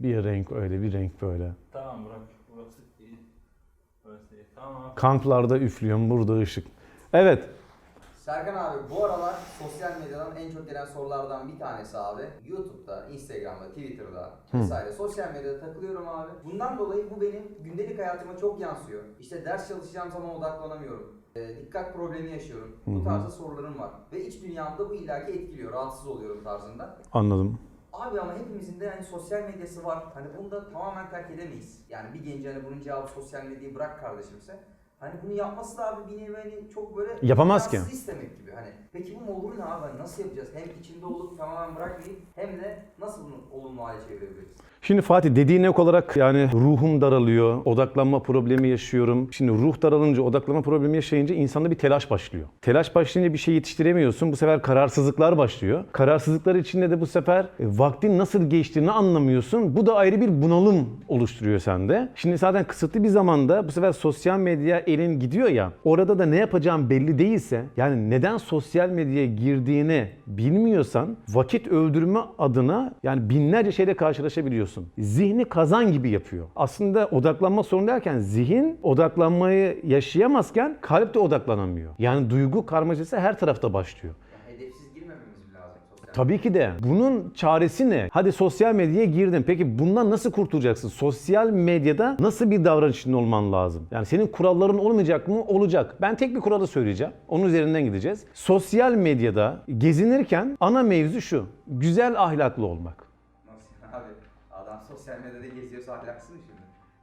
Bir renk öyle, bir renk böyle. Tamam Burak. Burası iyi. Burası iyi. Tamam. Kamplarda üflüyorum, burada ışık. Evet, Serkan abi bu aralar sosyal medyadan en çok gelen sorulardan bir tanesi abi. YouTube'da, Instagram'da, Twitter'da vesaire sosyal medyada takılıyorum abi. Bundan dolayı bu benim gündelik hayatıma çok yansıyor. İşte ders çalışacağım zaman odaklanamıyorum. Ee, dikkat problemi yaşıyorum. Bu tarzda sorularım var. Ve iç dünyamda bu illaki etkiliyor. Rahatsız oluyorum tarzında. anladım. Abi ama hepimizin de hani sosyal medyası var. Hani bunu da tamamen terk edemeyiz. Yani bir genç hani bunun cevabı sosyal medyayı bırak kardeşimse. Hani bunu yapması da abi bir nevi hani çok böyle Yapamaz ki. istemek gibi. Hani peki bu olur ne abi? Hani nasıl yapacağız? Hem içinde olup tamamen bırakmayıp hem de nasıl bunu olumlu hale çevirebiliriz? Şimdi Fatih dediğin ek olarak yani ruhum daralıyor, odaklanma problemi yaşıyorum. Şimdi ruh daralınca, odaklanma problemi yaşayınca insanda bir telaş başlıyor. Telaş başlayınca bir şey yetiştiremiyorsun. Bu sefer kararsızlıklar başlıyor. Kararsızlıklar içinde de bu sefer e, vaktin nasıl geçtiğini anlamıyorsun. Bu da ayrı bir bunalım oluşturuyor sende. Şimdi zaten kısıtlı bir zamanda bu sefer sosyal medya elin gidiyor ya. Orada da ne yapacağım belli değilse yani neden sosyal medyaya girdiğini bilmiyorsan vakit öldürme adına yani binlerce şeyle karşılaşabiliyorsun. Zihni kazan gibi yapıyor. Aslında odaklanma sorunu derken zihin odaklanmayı yaşayamazken kalp de odaklanamıyor. Yani duygu karmaşası her tarafta başlıyor. Tabii ki de. Bunun çaresi ne? Hadi sosyal medyaya girdin. Peki bundan nasıl kurtulacaksın? Sosyal medyada nasıl bir davranışın olman lazım? Yani senin kuralların olmayacak mı? Olacak. Ben tek bir kuralı söyleyeceğim. Onun üzerinden gideceğiz. Sosyal medyada gezinirken ana mevzu şu. Güzel ahlaklı olmak. Nasıl abi? Adam sosyal medyada geziyorsa ahlaksız mı şimdi?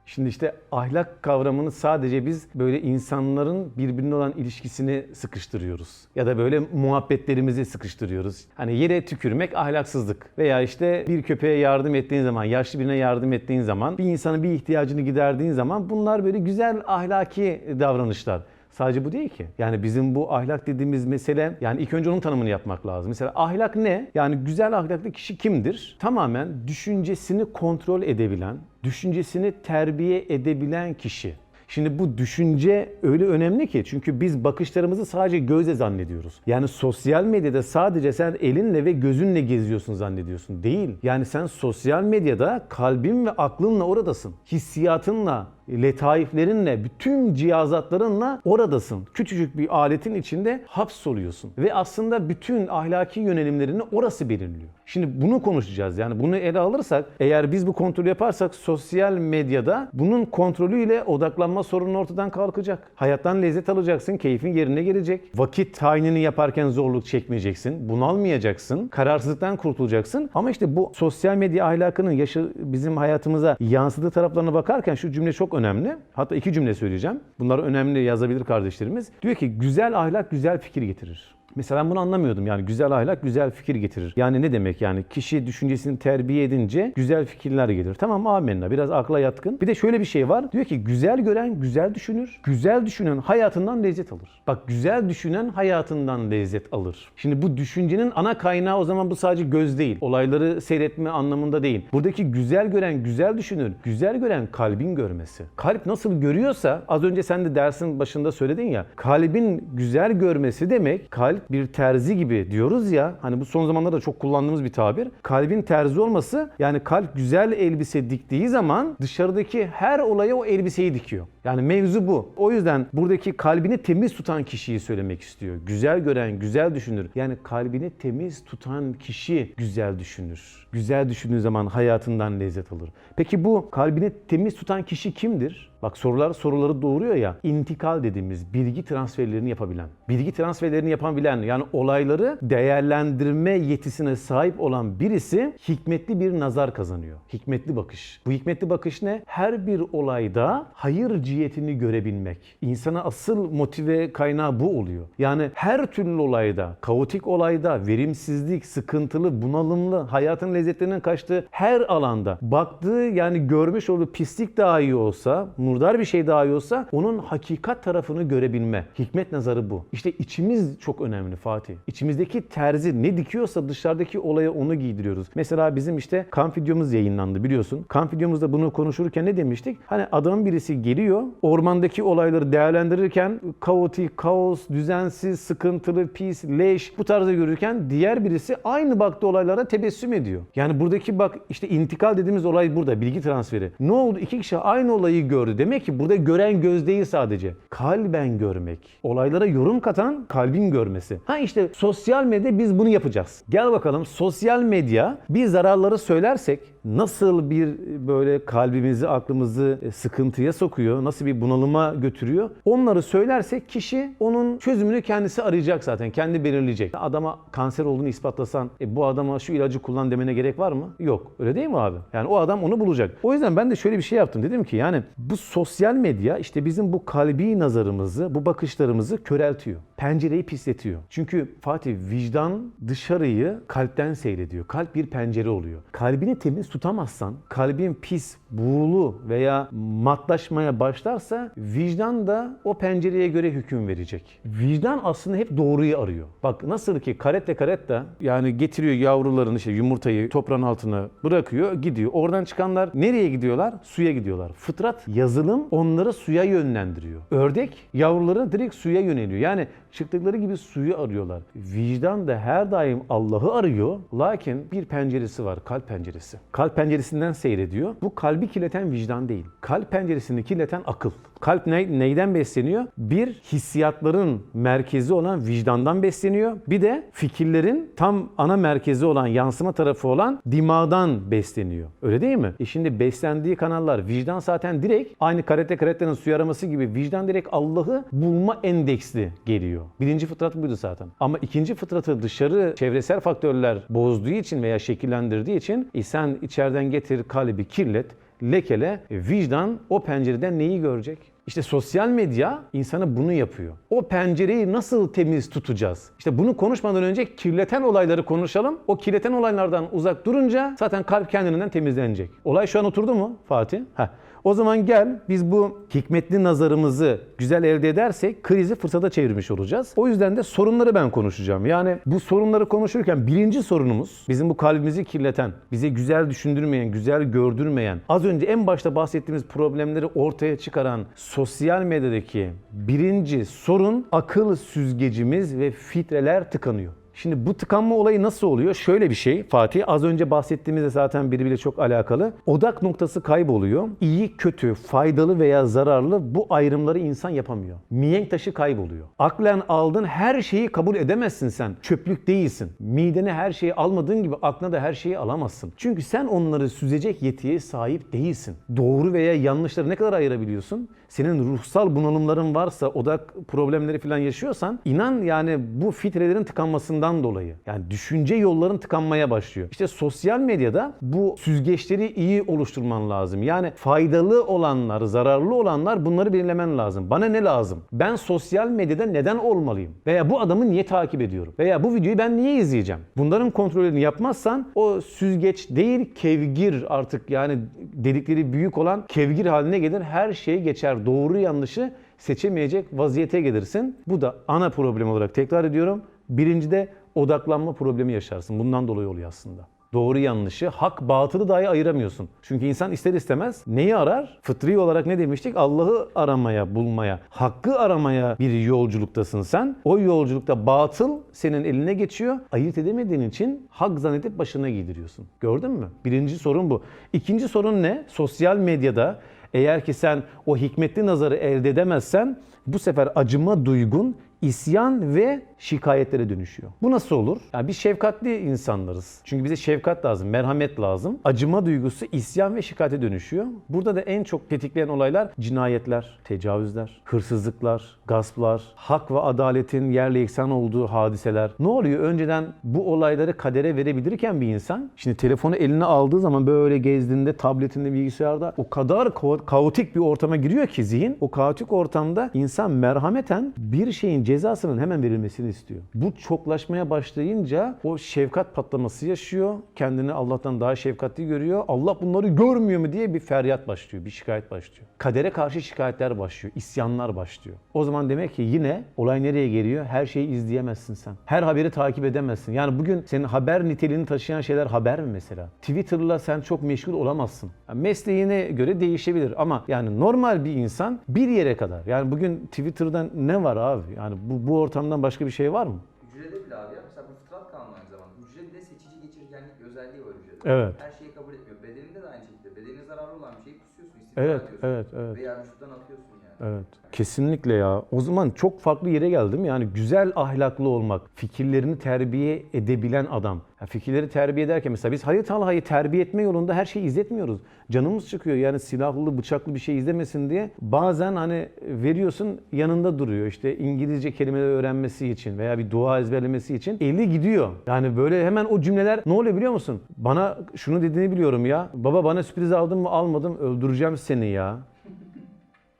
Şimdi işte ahlak kavramını sadece biz böyle insanların birbirine olan ilişkisini sıkıştırıyoruz. Ya da böyle muhabbetlerimizi sıkıştırıyoruz. Hani yere tükürmek ahlaksızlık. Veya işte bir köpeğe yardım ettiğin zaman, yaşlı birine yardım ettiğin zaman, bir insanın bir ihtiyacını giderdiğin zaman bunlar böyle güzel ahlaki davranışlar. Sadece bu değil ki. Yani bizim bu ahlak dediğimiz mesele yani ilk önce onun tanımını yapmak lazım. Mesela ahlak ne? Yani güzel ahlaklı kişi kimdir? Tamamen düşüncesini kontrol edebilen, düşüncesini terbiye edebilen kişi. Şimdi bu düşünce öyle önemli ki çünkü biz bakışlarımızı sadece gözle zannediyoruz. Yani sosyal medyada sadece sen elinle ve gözünle geziyorsun zannediyorsun. Değil. Yani sen sosyal medyada kalbin ve aklınla oradasın. Hissiyatınla, letaiflerinle, bütün cihazatlarınla oradasın. Küçücük bir aletin içinde hapsoluyorsun. Ve aslında bütün ahlaki yönelimlerini orası belirliyor. Şimdi bunu konuşacağız. Yani bunu ele alırsak, eğer biz bu kontrolü yaparsak sosyal medyada bunun kontrolüyle odaklanma sorunu ortadan kalkacak. Hayattan lezzet alacaksın, keyfin yerine gelecek. Vakit tayinini yaparken zorluk çekmeyeceksin, bunalmayacaksın, kararsızlıktan kurtulacaksın. Ama işte bu sosyal medya ahlakının yaşı bizim hayatımıza yansıdığı taraflarına bakarken şu cümle çok önemli. Hatta iki cümle söyleyeceğim. Bunlar önemli yazabilir kardeşlerimiz. Diyor ki güzel ahlak güzel fikir getirir. Mesela ben bunu anlamıyordum. Yani güzel ahlak güzel fikir getirir. Yani ne demek yani? Kişi düşüncesini terbiye edince güzel fikirler gelir. Tamam amenna. Biraz akla yatkın. Bir de şöyle bir şey var. Diyor ki güzel gören güzel düşünür. Güzel düşünen hayatından lezzet alır. Bak güzel düşünen hayatından lezzet alır. Şimdi bu düşüncenin ana kaynağı o zaman bu sadece göz değil. Olayları seyretme anlamında değil. Buradaki güzel gören güzel düşünür. Güzel gören kalbin görmesi. Kalp nasıl görüyorsa az önce sen de dersin başında söyledin ya. Kalbin güzel görmesi demek kalp bir terzi gibi diyoruz ya. Hani bu son zamanlarda çok kullandığımız bir tabir. Kalbin terzi olması yani kalp güzel elbise diktiği zaman dışarıdaki her olaya o elbiseyi dikiyor. Yani mevzu bu. O yüzden buradaki kalbini temiz tutan kişiyi söylemek istiyor. Güzel gören güzel düşünür. Yani kalbini temiz tutan kişi güzel düşünür. Güzel düşündüğü zaman hayatından lezzet alır. Peki bu kalbini temiz tutan kişi kimdir? Bak sorular soruları doğuruyor ya. İntikal dediğimiz bilgi transferlerini yapabilen. Bilgi transferlerini yapabilen yani olayları değerlendirme yetisine sahip olan birisi hikmetli bir nazar kazanıyor. Hikmetli bakış. Bu hikmetli bakış ne? Her bir olayda hayır cihetini görebilmek. İnsana asıl motive kaynağı bu oluyor. Yani her türlü olayda, kaotik olayda, verimsizlik, sıkıntılı, bunalımlı, hayatın lezzetlerinin kaçtığı her alanda baktığı yani görmüş olduğu pislik dahi olsa murdar bir şey dahi olsa onun hakikat tarafını görebilme. Hikmet nazarı bu. İşte içimiz çok önemli Fatih. İçimizdeki terzi ne dikiyorsa dışarıdaki olaya onu giydiriyoruz. Mesela bizim işte kamp videomuz yayınlandı biliyorsun. Kamp videomuzda bunu konuşurken ne demiştik? Hani adamın birisi geliyor ormandaki olayları değerlendirirken kaotik, kaos, düzensiz, sıkıntılı, pis, leş bu tarzda görürken diğer birisi aynı baktığı olaylara tebessüm ediyor. Yani buradaki bak işte intikal dediğimiz olay burada bilgi transferi. Ne oldu? İki kişi aynı olayı gördü. Demek ki burada gören göz değil sadece. Kalben görmek. Olaylara yorum katan kalbin görmesi. Ha işte sosyal medya biz bunu yapacağız. Gel bakalım sosyal medya bir zararları söylersek nasıl bir böyle kalbimizi, aklımızı e, sıkıntıya sokuyor, nasıl bir bunalıma götürüyor. Onları söylersek kişi onun çözümünü kendisi arayacak zaten, kendi belirleyecek. Adama kanser olduğunu ispatlasan e, bu adama şu ilacı kullan demene gerek var mı? Yok. Öyle değil mi abi? Yani o adam onu bulacak. O yüzden ben de şöyle bir şey yaptım. Dedim ki yani bu sosyal medya işte bizim bu kalbi nazarımızı, bu bakışlarımızı köreltiyor. Pencereyi pisletiyor. Çünkü Fatih vicdan dışarıyı kalpten seyrediyor. Kalp bir pencere oluyor. Kalbini temiz tutamazsan, kalbin pis, buğulu veya matlaşmaya başlarsa vicdan da o pencereye göre hüküm verecek. Vicdan aslında hep doğruyu arıyor. Bak nasıl ki karette karetta yani getiriyor yavrularını işte yumurtayı toprağın altına bırakıyor gidiyor. Oradan çıkanlar nereye gidiyorlar? Suya gidiyorlar. Fıtrat yazılım onları suya yönlendiriyor. Ördek yavruları direkt suya yöneliyor. Yani çıktıkları gibi suyu arıyorlar. Vicdan da her daim Allah'ı arıyor. Lakin bir penceresi var, kalp penceresi. Kalp penceresinden seyrediyor. Bu kalbi kirleten vicdan değil. Kalp penceresini kirleten akıl. Kalp ne- neyden besleniyor? Bir, hissiyatların merkezi olan vicdandan besleniyor. Bir de fikirlerin tam ana merkezi olan, yansıma tarafı olan dimağdan besleniyor. Öyle değil mi? E şimdi beslendiği kanallar, vicdan zaten direkt aynı karate karatelerin suyu araması gibi vicdan direkt Allah'ı bulma endeksli geliyor. Birinci fıtrat buydu zaten. Ama ikinci fıtratı dışarı çevresel faktörler bozduğu için veya şekillendirdiği için e sen içeriden getir kalbi kirlet, lekele, e, vicdan o pencereden neyi görecek? İşte sosyal medya insana bunu yapıyor. O pencereyi nasıl temiz tutacağız? İşte bunu konuşmadan önce kirleten olayları konuşalım. O kirleten olaylardan uzak durunca zaten kalp kendinden temizlenecek. Olay şu an oturdu mu Fatih? Heh. O zaman gel biz bu hikmetli nazarımızı güzel elde edersek krizi fırsata çevirmiş olacağız. O yüzden de sorunları ben konuşacağım. Yani bu sorunları konuşurken birinci sorunumuz bizim bu kalbimizi kirleten, bize güzel düşündürmeyen, güzel gördürmeyen, az önce en başta bahsettiğimiz problemleri ortaya çıkaran sosyal medyadaki birinci sorun akıl süzgecimiz ve filtreler tıkanıyor. Şimdi bu tıkanma olayı nasıl oluyor? Şöyle bir şey Fatih az önce bahsettiğimizde zaten birbiriyle çok alakalı. Odak noktası kayboluyor. İyi, kötü, faydalı veya zararlı bu ayrımları insan yapamıyor. Mihenk taşı kayboluyor. Aklen aldığın her şeyi kabul edemezsin sen. Çöplük değilsin. Midene her şeyi almadığın gibi aklına da her şeyi alamazsın. Çünkü sen onları süzecek yetiye sahip değilsin. Doğru veya yanlışları ne kadar ayırabiliyorsun? Senin ruhsal bunalımların varsa, odak problemleri falan yaşıyorsan inan yani bu filtrelerin tıkanmasından dolayı. Yani düşünce yolların tıkanmaya başlıyor. İşte sosyal medyada bu süzgeçleri iyi oluşturman lazım. Yani faydalı olanlar, zararlı olanlar bunları belirlemen lazım. Bana ne lazım? Ben sosyal medyada neden olmalıyım? Veya bu adamı niye takip ediyorum? Veya bu videoyu ben niye izleyeceğim? Bunların kontrolünü yapmazsan o süzgeç değil kevgir artık yani dedikleri büyük olan kevgir haline gelir. Her şey geçer. Doğru yanlışı seçemeyecek vaziyete gelirsin. Bu da ana problem olarak tekrar ediyorum. Birincide odaklanma problemi yaşarsın. Bundan dolayı oluyor aslında. Doğru yanlışı, hak batılı dahi ayıramıyorsun. Çünkü insan ister istemez neyi arar? Fıtri olarak ne demiştik? Allah'ı aramaya, bulmaya, hakkı aramaya bir yolculuktasın sen. O yolculukta batıl senin eline geçiyor. Ayırt edemediğin için hak zannedip başına giydiriyorsun. Gördün mü? Birinci sorun bu. İkinci sorun ne? Sosyal medyada eğer ki sen o hikmetli nazarı elde edemezsen bu sefer acıma duygun isyan ve şikayetlere dönüşüyor. Bu nasıl olur? Yani biz şefkatli insanlarız. Çünkü bize şefkat lazım, merhamet lazım. Acıma duygusu isyan ve şikayete dönüşüyor. Burada da en çok tetikleyen olaylar cinayetler, tecavüzler, hırsızlıklar, gasplar, hak ve adaletin yerle yeksan olduğu hadiseler. Ne oluyor? Önceden bu olayları kadere verebilirken bir insan şimdi telefonu eline aldığı zaman böyle gezdiğinde tabletinde bilgisayarda o kadar kao- kaotik bir ortama giriyor ki zihin. O kaotik ortamda insan merhameten bir şeyin cezasının hemen verilmesini istiyor. Bu çoklaşmaya başlayınca o şefkat patlaması yaşıyor. Kendini Allah'tan daha şefkatli görüyor. Allah bunları görmüyor mu diye bir feryat başlıyor, bir şikayet başlıyor. Kadere karşı şikayetler başlıyor, isyanlar başlıyor. O zaman demek ki yine olay nereye geliyor? Her şeyi izleyemezsin sen. Her haberi takip edemezsin. Yani bugün senin haber niteliğini taşıyan şeyler haber mi mesela? Twitter'la sen çok meşgul olamazsın. Yani mesleğine göre değişebilir ama yani normal bir insan bir yere kadar. Yani bugün Twitter'dan ne var abi? Yani bu, bu ortamdan başka bir şey var mı? Hücrede bile abi ya mesela bu fıtrat kanunu aynı zamanda. Hücrede seçici geçirgenlik özelliği var hücrede. Evet. Her şeyi kabul etmiyor. Bedeninde de aynı şekilde. Bedenine zararlı olan bir şeyi kusuyorsun, Evet, ediyorsun. evet, evet. Veya vücuttan atıyorsun. Evet. Kesinlikle ya. O zaman çok farklı yere geldim. Yani güzel ahlaklı olmak, fikirlerini terbiye edebilen adam. Ya fikirleri terbiye ederken mesela biz Hayat Talha'yı terbiye etme yolunda her şeyi izletmiyoruz. Canımız çıkıyor yani silahlı, bıçaklı bir şey izlemesin diye. Bazen hani veriyorsun yanında duruyor. İşte İngilizce kelimeler öğrenmesi için veya bir dua ezberlemesi için eli gidiyor. Yani böyle hemen o cümleler ne oluyor biliyor musun? Bana şunu dediğini biliyorum ya. Baba bana sürpriz aldın mı almadım öldüreceğim seni ya.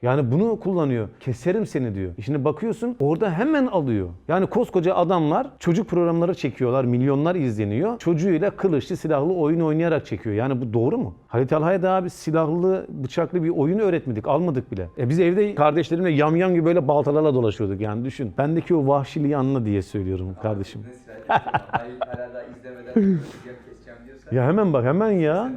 Yani bunu kullanıyor. Keserim seni diyor. E Şimdi bakıyorsun orada hemen alıyor. Yani koskoca adamlar çocuk programları çekiyorlar. Milyonlar izleniyor. Çocuğuyla kılıçlı silahlı oyun oynayarak çekiyor. Yani bu doğru mu? Halit Alhay'a daha bir silahlı bıçaklı bir oyun öğretmedik. Almadık bile. E biz evde kardeşlerimle yamyam gibi böyle baltalarla dolaşıyorduk yani düşün. Bendeki o vahşiliği anla diye söylüyorum kardeşim. İzlemeden keseceğim diyorsan. Ya hemen bak hemen ya.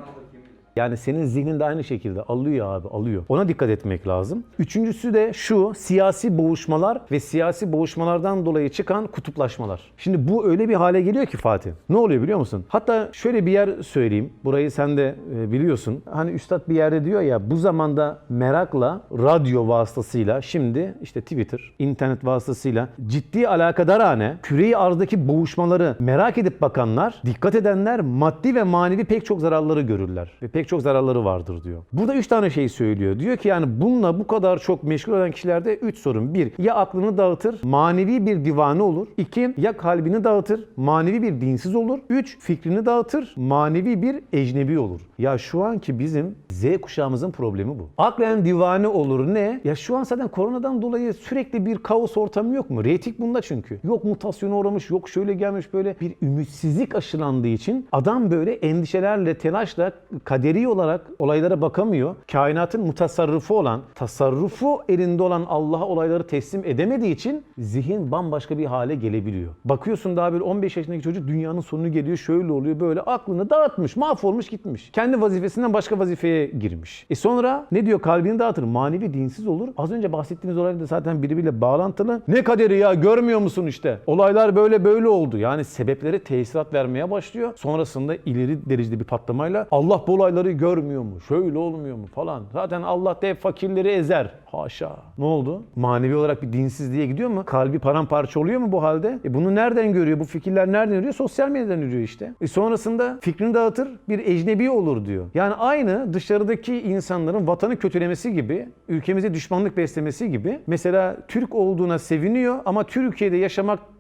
Yani senin zihnin de aynı şekilde alıyor abi alıyor. Ona dikkat etmek lazım. Üçüncüsü de şu siyasi boğuşmalar ve siyasi boğuşmalardan dolayı çıkan kutuplaşmalar. Şimdi bu öyle bir hale geliyor ki Fatih. Ne oluyor biliyor musun? Hatta şöyle bir yer söyleyeyim. Burayı sen de e, biliyorsun. Hani üstad bir yerde diyor ya bu zamanda merakla radyo vasıtasıyla şimdi işte Twitter, internet vasıtasıyla ciddi alakadarane küreyi arzdaki boğuşmaları merak edip bakanlar, dikkat edenler maddi ve manevi pek çok zararları görürler. Ve pek çok zararları vardır diyor. Burada üç tane şey söylüyor. Diyor ki yani bununla bu kadar çok meşgul olan kişilerde üç sorun. Bir, ya aklını dağıtır, manevi bir divane olur. İki, ya kalbini dağıtır, manevi bir dinsiz olur. Üç, fikrini dağıtır, manevi bir ecnebi olur. Ya şu anki bizim Z kuşağımızın problemi bu. Aklen divane olur ne? Ya şu an zaten koronadan dolayı sürekli bir kaos ortamı yok mu? Reyting bunda çünkü. Yok mutasyona uğramış, yok şöyle gelmiş böyle bir ümitsizlik aşılandığı için adam böyle endişelerle, telaşla kaderi olarak olaylara bakamıyor. Kainatın mutasarrıfı olan, tasarrufu elinde olan Allah'a olayları teslim edemediği için zihin bambaşka bir hale gelebiliyor. Bakıyorsun daha böyle 15 yaşındaki çocuk dünyanın sonunu geliyor, şöyle oluyor, böyle aklını dağıtmış, mahvolmuş gitmiş. Kendi vazifesinden başka vazifeye girmiş. E sonra ne diyor? Kalbini dağıtır. Manevi dinsiz olur. Az önce bahsettiğimiz olaylar da zaten birbiriyle bağlantılı. Ne kaderi ya görmüyor musun işte? Olaylar böyle böyle oldu. Yani sebepleri tesirat vermeye başlıyor. Sonrasında ileri derecede bir patlamayla Allah bu olayları görmüyor mu? Şöyle olmuyor mu falan. Zaten Allah da hep fakirleri ezer. Haşa. Ne oldu? Manevi olarak bir dinsizliğe gidiyor mu? Kalbi paramparça oluyor mu bu halde? E bunu nereden görüyor? Bu fikirler nereden görüyor? Sosyal medyadan görüyor işte. E sonrasında fikrini dağıtır bir ecnebi olur diyor. Yani aynı dışarıdaki insanların vatanı kötülemesi gibi, ülkemize düşmanlık beslemesi gibi. Mesela Türk olduğuna seviniyor ama Türkiye'de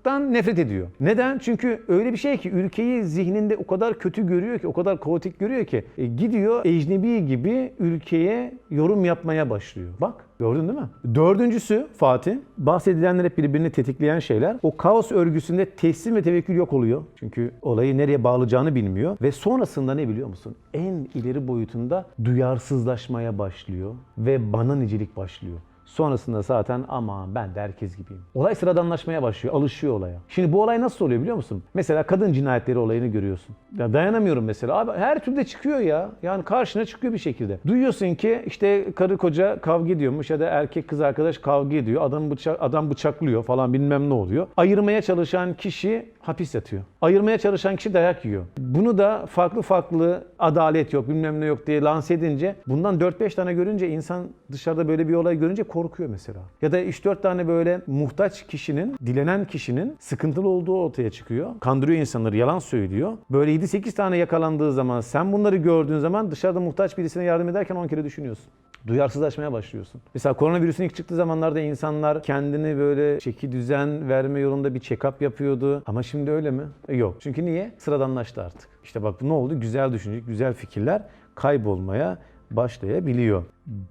yaşamaktan nefret ediyor. Neden? Çünkü öyle bir şey ki ülkeyi zihninde o kadar kötü görüyor ki, o kadar kaotik görüyor ki e, gidiyor ecnebi gibi ülkeye yorum yapmaya başlıyor. Bak Gördün değil mi? Dördüncüsü Fatih, bahsedilenler hep birbirini tetikleyen şeyler. O kaos örgüsünde teslim ve tevekkül yok oluyor. Çünkü olayı nereye bağlayacağını bilmiyor. Ve sonrasında ne biliyor musun? En ileri boyutunda duyarsızlaşmaya başlıyor ve bana nicilik başlıyor. Sonrasında zaten ama ben de herkes gibiyim. Olay sıradanlaşmaya başlıyor, alışıyor olaya. Şimdi bu olay nasıl oluyor biliyor musun? Mesela kadın cinayetleri olayını görüyorsun. Ya dayanamıyorum mesela. Abi her türlü çıkıyor ya. Yani karşına çıkıyor bir şekilde. Duyuyorsun ki işte karı koca kavga ediyormuş ya da erkek kız arkadaş kavga ediyor. Adam bıçak adam bıçaklıyor falan bilmem ne oluyor. Ayırmaya çalışan kişi hapis yatıyor. Ayırmaya çalışan kişi dayak yiyor. Bunu da farklı farklı adalet yok bilmem ne yok diye lanse edince bundan 4-5 tane görünce insan dışarıda böyle bir olay görünce korkuyor mesela. Ya da 3-4 tane böyle muhtaç kişinin, dilenen kişinin sıkıntılı olduğu ortaya çıkıyor. Kandırıyor insanları, yalan söylüyor. Böyle 7-8 tane yakalandığı zaman sen bunları gördüğün zaman dışarıda muhtaç birisine yardım ederken 10 kere düşünüyorsun. Duyarsızlaşmaya başlıyorsun. Mesela koronavirüsün ilk çıktığı zamanlarda insanlar kendini böyle çeki düzen verme yolunda bir check-up yapıyordu. Ama şimdi öyle mi? E, yok. Çünkü niye? Sıradanlaştı artık. İşte bak ne oldu? Güzel düşünecek, güzel fikirler kaybolmaya başlayabiliyor.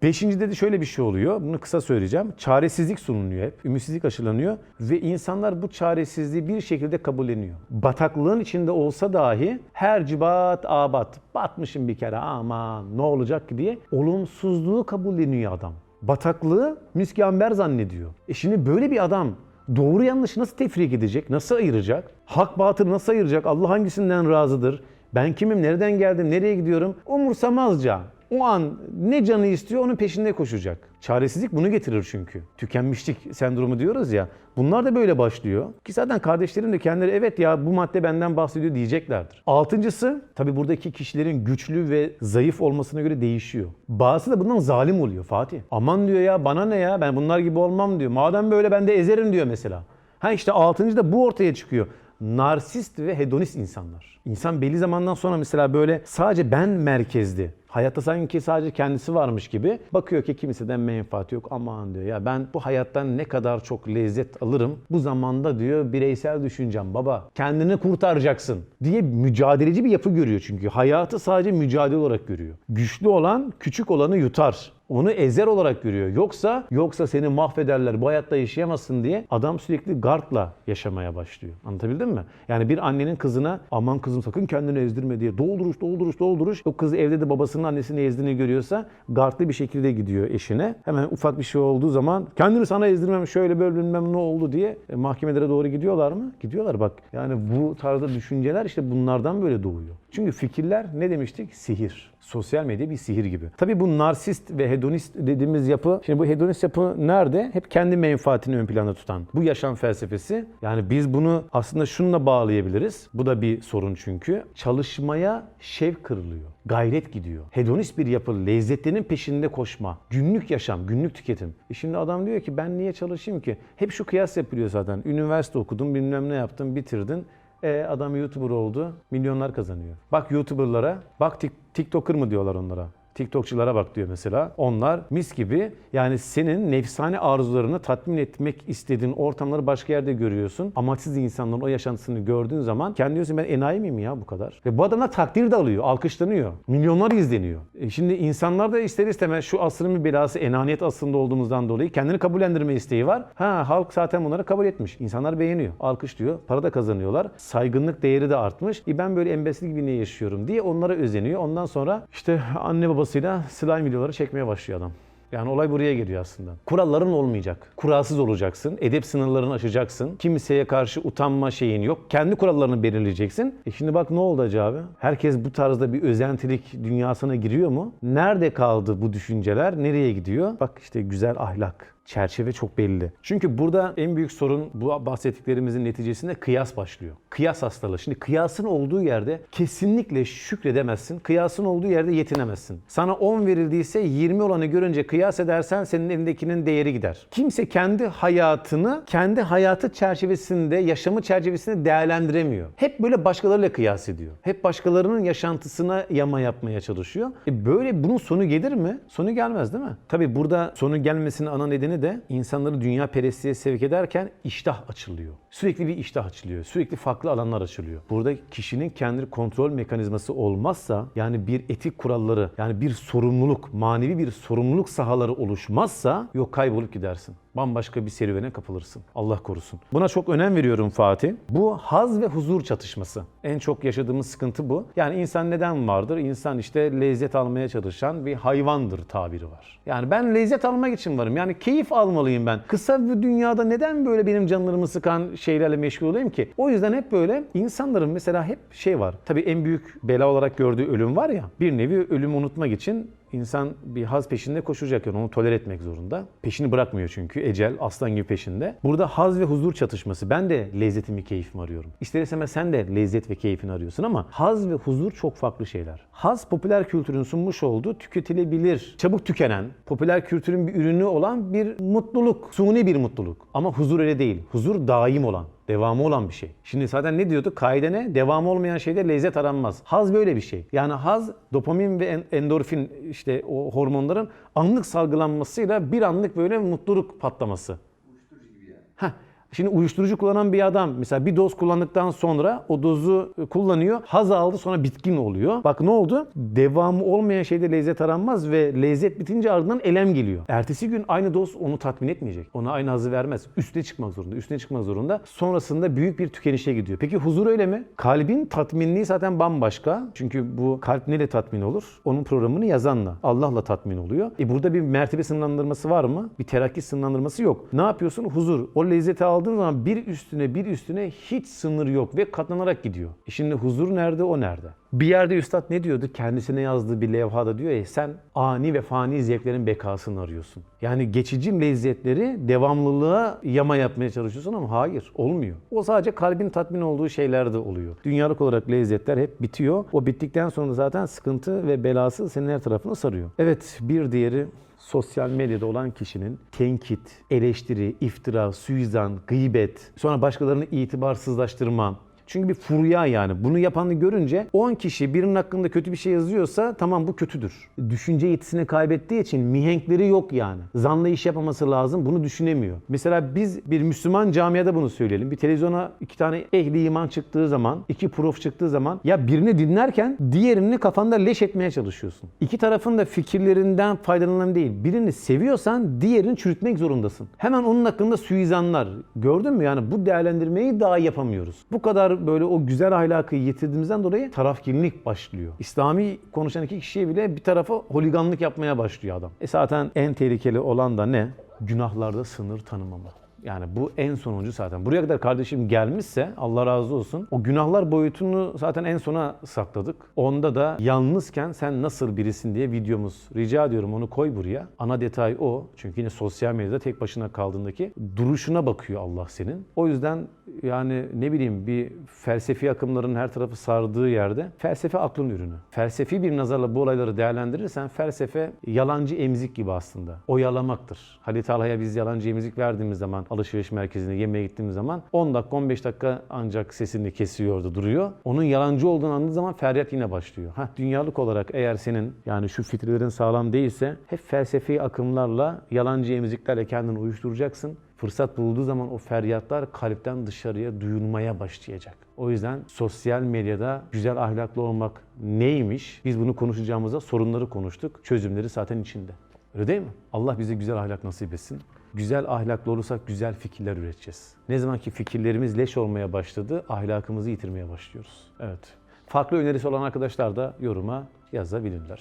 Beşincide de şöyle bir şey oluyor. Bunu kısa söyleyeceğim. Çaresizlik sunuluyor hep. Ümitsizlik aşılanıyor. Ve insanlar bu çaresizliği bir şekilde kabulleniyor. Bataklığın içinde olsa dahi her cibat abat. Batmışım bir kere aman ne olacak ki diye olumsuzluğu kabulleniyor adam. Bataklığı müskamber zannediyor. E şimdi böyle bir adam doğru yanlışı nasıl tefrik edecek? Nasıl ayıracak? Hak batıl nasıl ayıracak? Allah hangisinden razıdır? Ben kimim? Nereden geldim? Nereye gidiyorum? Umursamazca. O an ne canı istiyor onun peşinde koşacak. Çaresizlik bunu getirir çünkü. Tükenmişlik sendromu diyoruz ya. Bunlar da böyle başlıyor. Ki zaten kardeşlerim de kendileri evet ya bu madde benden bahsediyor diyeceklerdir. Altıncısı tabi buradaki kişilerin güçlü ve zayıf olmasına göre değişiyor. Bazısı da bundan zalim oluyor Fatih. Aman diyor ya bana ne ya ben bunlar gibi olmam diyor. Madem böyle ben de ezerim diyor mesela. Ha işte altıncı da bu ortaya çıkıyor narsist ve hedonist insanlar. İnsan belli zamandan sonra mesela böyle sadece ben merkezli, hayatta sanki sadece kendisi varmış gibi bakıyor ki kimseden menfaati yok. Aman diyor ya ben bu hayattan ne kadar çok lezzet alırım. Bu zamanda diyor bireysel düşüneceğim baba. Kendini kurtaracaksın diye mücadeleci bir yapı görüyor çünkü. Hayatı sadece mücadele olarak görüyor. Güçlü olan küçük olanı yutar onu ezer olarak görüyor. Yoksa yoksa seni mahvederler, bu hayatta yaşayamazsın diye adam sürekli gardla yaşamaya başlıyor. Anlatabildim mi? Yani bir annenin kızına aman kızım sakın kendini ezdirme diye dolduruş dolduruş dolduruş. O kız evde de babasının annesini ezdiğini görüyorsa gardlı bir şekilde gidiyor eşine. Hemen ufak bir şey olduğu zaman kendini sana ezdirmem şöyle böyle bilmem ne oldu diye e, mahkemelere doğru gidiyorlar mı? Gidiyorlar bak. Yani bu tarzda düşünceler işte bunlardan böyle doğuyor. Çünkü fikirler ne demiştik? Sihir. Sosyal medya bir sihir gibi. Tabii bu narsist ve hedonist dediğimiz yapı, şimdi bu hedonist yapı nerede? Hep kendi menfaatini ön planda tutan. Bu yaşam felsefesi. Yani biz bunu aslında şununla bağlayabiliriz. Bu da bir sorun çünkü. Çalışmaya şevk kırılıyor. Gayret gidiyor. Hedonist bir yapı, lezzetlerin peşinde koşma. Günlük yaşam, günlük tüketim. E şimdi adam diyor ki ben niye çalışayım ki? Hep şu kıyas yapılıyor zaten. Üniversite okudun, bilmem ne yaptın, bitirdin. E, adam YouTuber oldu, milyonlar kazanıyor. Bak YouTuber'lara, bak Tik- TikToker mı diyorlar onlara. TikTokçulara bak diyor mesela. Onlar mis gibi yani senin nefsane arzularını tatmin etmek istediğin ortamları başka yerde görüyorsun. Amaçsız insanların o yaşantısını gördüğün zaman kendi diyorsun ben enayi miyim ya bu kadar? Ve bu adamlar takdir de alıyor, alkışlanıyor. Milyonlar izleniyor. E şimdi insanlar da ister istemez şu asrın bir belası enaniyet asrında olduğumuzdan dolayı kendini kabullendirme isteği var. Ha halk zaten bunları kabul etmiş. İnsanlar beğeniyor, alkışlıyor, para da kazanıyorlar. Saygınlık değeri de artmış. E ben böyle embesil gibi niye yaşıyorum diye onlara özeniyor. Ondan sonra işte anne babasıyla slime videoları çekmeye başlıyor adam. Yani olay buraya geliyor aslında. Kuralların olmayacak. Kuralsız olacaksın. Edep sınırlarını aşacaksın. Kimseye karşı utanma şeyin yok. Kendi kurallarını belirleyeceksin. E şimdi bak ne oldu acaba? abi? Herkes bu tarzda bir özentilik dünyasına giriyor mu? Nerede kaldı bu düşünceler? Nereye gidiyor? Bak işte güzel ahlak. Çerçeve çok belli. Çünkü burada en büyük sorun bu bahsettiklerimizin neticesinde kıyas başlıyor. Kıyas hastalığı. Şimdi kıyasın olduğu yerde kesinlikle şükredemezsin. Kıyasın olduğu yerde yetinemezsin. Sana 10 verildiyse 20 olanı görünce kıyas edersen senin elindekinin değeri gider. Kimse kendi hayatını kendi hayatı çerçevesinde, yaşamı çerçevesinde değerlendiremiyor. Hep böyle başkalarıyla kıyas ediyor. Hep başkalarının yaşantısına yama yapmaya çalışıyor. E böyle bunun sonu gelir mi? Sonu gelmez değil mi? Tabii burada sonu gelmesinin ana nedeni de insanları dünya perestliğe sevk ederken iştah açılıyor. Sürekli bir iştah açılıyor. Sürekli farklı alanlar açılıyor. Burada kişinin kendi kontrol mekanizması olmazsa yani bir etik kuralları yani bir sorumluluk, manevi bir sorumluluk sahaları oluşmazsa yok kaybolup gidersin. Bambaşka bir serüvene kapılırsın. Allah korusun. Buna çok önem veriyorum Fatih. Bu haz ve huzur çatışması. En çok yaşadığımız sıkıntı bu. Yani insan neden vardır? İnsan işte lezzet almaya çalışan bir hayvandır tabiri var. Yani ben lezzet almak için varım. Yani keyif almalıyım ben. Kısa bir dünyada neden böyle benim canlarımı sıkan şeylerle meşgul olayım ki? O yüzden hep böyle insanların mesela hep şey var. Tabii en büyük bela olarak gördüğü ölüm var ya. Bir nevi ölümü unutmak için İnsan bir haz peşinde koşacak yani onu toler etmek zorunda. Peşini bırakmıyor çünkü ecel aslan gibi peşinde. Burada haz ve huzur çatışması. Ben de lezzetimi, keyfimi arıyorum. İster istemez sen de lezzet ve keyfini arıyorsun ama haz ve huzur çok farklı şeyler. Haz popüler kültürün sunmuş olduğu tüketilebilir, çabuk tükenen, popüler kültürün bir ürünü olan bir mutluluk, suni bir mutluluk. Ama huzur öyle değil. Huzur daim olan. Devamı olan bir şey. Şimdi zaten ne diyorduk? Kaide ne? Devamı olmayan şeyde lezzet aranmaz. Haz böyle bir şey. Yani haz dopamin ve en- endorfin işte o hormonların anlık salgılanmasıyla bir anlık böyle mutluluk patlaması. Uyuşturucu gibi yani. Heh, Şimdi uyuşturucu kullanan bir adam mesela bir doz kullandıktan sonra o dozu kullanıyor. Haz aldı sonra bitkin oluyor. Bak ne oldu? Devamı olmayan şeyde lezzet aranmaz ve lezzet bitince ardından elem geliyor. Ertesi gün aynı doz onu tatmin etmeyecek. Ona aynı hazı vermez. Üstüne çıkmak zorunda. Üstüne çıkmak zorunda. Sonrasında büyük bir tükenişe gidiyor. Peki huzur öyle mi? Kalbin tatminliği zaten bambaşka. Çünkü bu kalp neyle tatmin olur? Onun programını yazanla. Allah'la tatmin oluyor. E burada bir mertebe sınırlandırması var mı? Bir terakki sınırlandırması yok. Ne yapıyorsun? Huzur. O lezzeti aldığın zaman bir üstüne bir üstüne hiç sınır yok ve katlanarak gidiyor. E şimdi huzur nerede? O nerede? Bir yerde üstad ne diyordu? Kendisine yazdığı bir levhada diyor ya sen ani ve fani zevklerin bekasını arıyorsun. Yani geçici lezzetleri devamlılığa yama yapmaya çalışıyorsun ama hayır olmuyor. O sadece kalbin tatmin olduğu şeylerde oluyor. Dünyalık olarak lezzetler hep bitiyor. O bittikten sonra zaten sıkıntı ve belası senin her tarafını sarıyor. Evet bir diğeri sosyal medyada olan kişinin tenkit, eleştiri, iftira, suizan, gıybet, sonra başkalarını itibarsızlaştırma, çünkü bir furya yani. Bunu yapanı görünce 10 kişi birinin hakkında kötü bir şey yazıyorsa tamam bu kötüdür. Düşünce yetisini kaybettiği için mihenkleri yok yani. Zanlı iş yapmaması lazım. Bunu düşünemiyor. Mesela biz bir Müslüman camiada bunu söyleyelim. Bir televizyona iki tane ehli iman çıktığı zaman, iki prof çıktığı zaman ya birini dinlerken diğerini kafanda leş etmeye çalışıyorsun. İki tarafın da fikirlerinden faydalanalım değil. Birini seviyorsan diğerini çürütmek zorundasın. Hemen onun hakkında suizanlar. Gördün mü yani bu değerlendirmeyi daha yapamıyoruz. Bu kadar böyle o güzel ahlakı yitirdiğimizden dolayı tarafkirlik başlıyor. İslami konuşan iki kişiye bile bir tarafa holiganlık yapmaya başlıyor adam. E zaten en tehlikeli olan da ne? Günahlarda sınır tanımama. Yani bu en sonuncu zaten. Buraya kadar kardeşim gelmişse Allah razı olsun. O günahlar boyutunu zaten en sona sakladık. Onda da yalnızken sen nasıl birisin diye videomuz. Rica ediyorum onu koy buraya. Ana detay o. Çünkü yine sosyal medyada tek başına kaldığındaki duruşuna bakıyor Allah senin. O yüzden yani ne bileyim bir felsefi akımların her tarafı sardığı yerde felsefe aklın ürünü. Felsefi bir nazarla bu olayları değerlendirirsen felsefe yalancı emzik gibi aslında. Oyalamaktır. Halit Talha'ya biz yalancı emzik verdiğimiz zaman alışveriş merkezine yemeğe gittiğimiz zaman 10 dakika 15 dakika ancak sesini kesiyordu duruyor. Onun yalancı olduğunu anladığı zaman feryat yine başlıyor. Hah dünyalık olarak eğer senin yani şu fitrelerin sağlam değilse hep felsefi akımlarla yalancı emziklerle kendini uyuşturacaksın. Fırsat bulduğu zaman o feryatlar kalpten dışarıya duyulmaya başlayacak. O yüzden sosyal medyada güzel ahlaklı olmak neymiş? Biz bunu konuşacağımızda sorunları konuştuk. Çözümleri zaten içinde. Öyle değil mi? Allah bize güzel ahlak nasip etsin. Güzel ahlaklı olursak güzel fikirler üreteceğiz. Ne zaman ki fikirlerimiz leş olmaya başladı, ahlakımızı yitirmeye başlıyoruz. Evet. Farklı önerisi olan arkadaşlar da yoruma yazabilirler.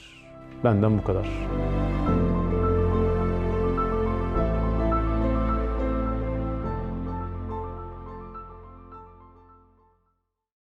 Benden bu kadar.